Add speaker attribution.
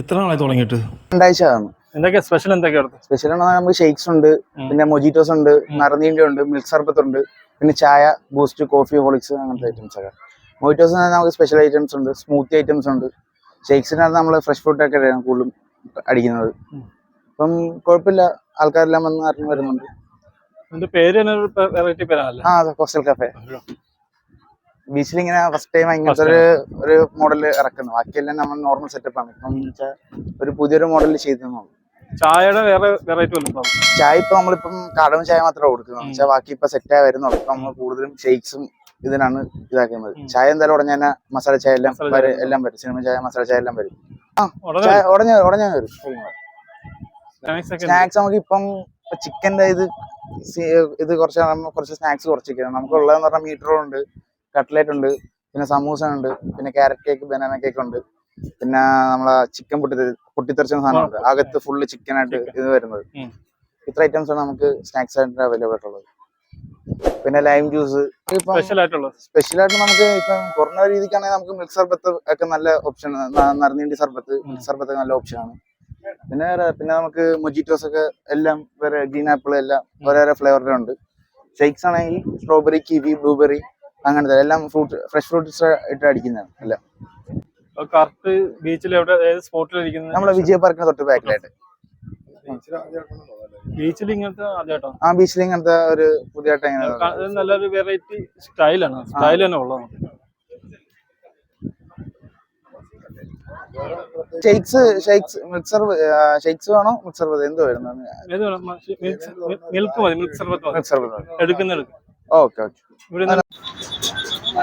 Speaker 1: എത്ര നാളായി തുടങ്ങിയിട്ട്?
Speaker 2: രണ്ടാഴ്ച ആണ്
Speaker 1: എന്തൊക്കെയാ സ്പെഷ്യൽ എന്തൊക്കെയാണ്
Speaker 2: സ്പെഷ്യൽ നമുക്ക് ഷേക്സ് ഉണ്ട് പിന്നെ മൊജിറ്റോസ് ഉണ്ട് നറുനീണ്ട ഉണ്ട് മിൽക്ക് സർബത്ത് ഉണ്ട് പിന്നെ ചായ ബൂസ്റ്റ് കോഫി ഹോളിക്സ് അങ്ങനത്തെ ഐറ്റംസ് ഒക്കെ. മൊജിറ്റോസ് നമുക്ക് സ്പെഷ്യൽ ഐറ്റംസ് ഉണ്ട് സ്മൂത്തി ഐറ്റംസ് ഉണ്ട്. ഷേക്സിനകത്ത് നമ്മൾ ഫ്രഷ് ഫ്രൂട്ട് ഒക്കെ ആണ് കൂടുതലും അടിക്കുന്നത്. അപ്പം കുഴപ്പമില്ല ആൾക്കാരെല്ലാം വന്ന് അറിഞ്ഞു വരുന്നുണ്ട്.
Speaker 1: പേര്
Speaker 2: ആ കോസ്റ്റൽ കഫേ ബീച്ചിൽ ഇങ്ങനെ ഫസ്റ്റ് ടൈം ഇങ്ങനത്തെ ഒരു ഒരു മോഡൽ ഇറക്കുന്നു. ബാക്കിയെല്ലാം നമ്മൾ നോർമൽ സെറ്റപ്പ് ആണ്. ഇപ്പം ഒരു പുതിയൊരു മോഡൽ ചെയ്തു
Speaker 1: ചായയുടെ വേറെ വെറൈറ്റി
Speaker 2: ചായ ഇപ്പൊ നമ്മളിപ്പം കടവും ചായ മാത്രമേ കൊടുക്കുന്നു വെച്ചാൽ ബാക്കി ഇപ്പൊ സെറ്റ് ആയി വരുന്നുള്ളൂ. ഇപ്പൊ നമ്മൾ കൂടുതലും ഷെയ്ക്സും ഇതിനാണ് ഇതാക്കുന്നത്. ചായ എന്തായാലും ഉടനെ തന്നെ മസാല ചായ എല്ലാം എല്ലാം വരും. സിനിമ ചായ മസാല ചായ എല്ലാം വരും. ചായ ഉടനെ ഉടനെ വരും.
Speaker 1: സ്നാക്സ്
Speaker 2: നമുക്ക് ഇപ്പം ചിക്കന്റെ ഇത് ഇത് കുറച്ച് കുറച്ച് സ്നാക്സ് കുറച്ചിരിക്കണം നമുക്ക് ഉള്ളതെന്ന് പറഞ്ഞാൽ മീറ്റർ ഉണ്ട്. കട്ട്ലേറ്റ് ഉണ്ട് പിന്നെ സമൂസ ഉണ്ട് പിന്നെ ക്യാരറ്റ് കേക്ക് ബനാന കേക്ക് ഉണ്ട്. പിന്നെ നമ്മളെ ചിക്കൻ പൊട്ടി പൊട്ടിത്തെറിച്ച സാധനമുണ്ട് അകത്ത് ഫുള്ള് ചിക്കൻ ആയിട്ട് ഇത് വരുന്നത്. ഇത്ര ഐറ്റംസ് ആണ് നമുക്ക് സ്നാക്സ് ആയിട്ട് അവൈലബിൾ ആയിട്ടുള്ളത്. പിന്നെ ലൈം ജ്യൂസ്
Speaker 1: സ്പെഷ്യൽ
Speaker 2: ആയിട്ട് നമുക്ക് ഇപ്പം കുറഞ്ഞ രീതിക്കാണെങ്കിൽ നമുക്ക് മിൽക്ക് സർബത്ത് ഒക്കെ നല്ല ഓപ്ഷൻ നറുനീണ്ടി സർബത്ത് മിൽക്ക് സർബത്ത് ഒക്കെ നല്ല ഓപ്ഷൻ ആണ്. പിന്നെ പിന്നെ നമുക്ക് മൊജിറ്റോസ് ഒക്കെ എല്ലാം വേറെ ഗ്രീൻ ആപ്പിൾ എല്ലാം ഓരോരോ ഫ്ലേവറിലുണ്ട് ഷേക്സ് ആണെങ്കിൽ സ്ട്രോബെറി കിവി ബ്ലൂബെറി അങ്ങനത്തെ എല്ലാം ഫ്രൂട്ട് ഫ്രഷ് ഫ്രൂട്ട്സ് ഇട്ട് അടിക്കുന്നതാണ് എല്ലാം
Speaker 1: കറക്റ്റ് ബീച്ചിൽ എവിടെ ഏത് സ്പോട്ടിലിരിക്കുന്നത്
Speaker 2: നമ്മളെ വിജയ പാർക്കിന് തൊട്ട് ബാക്കിലായിട്ട്
Speaker 1: ബീച്ചിൽ ഇങ്ങനത്തെ ആദ്യമായിട്ടാണ്?
Speaker 2: ആ ബീച്ചിൽ ഇങ്ങനത്തെ ഒരു പുതിയതായിട്ട്
Speaker 1: ഇത് നല്ലൊരു വെറൈറ്റി സ്റ്റൈലാണ് സ്റ്റൈൽ തന്നെ ഉള്ളത്
Speaker 2: ഷെയ്ക്സ് ഷേക്സ് മിക്സർ ഷെയ്ക്സ് വേണോ? മിക്സർ എന്ത് വരുന്നത്
Speaker 1: മിൽക്ക് മതി മിൽക്ക് സർബത്ത്
Speaker 2: മിക്സർ
Speaker 1: എടുക്കുന്ന എടുക്കും
Speaker 2: ഓക്കെ ഓക്കെ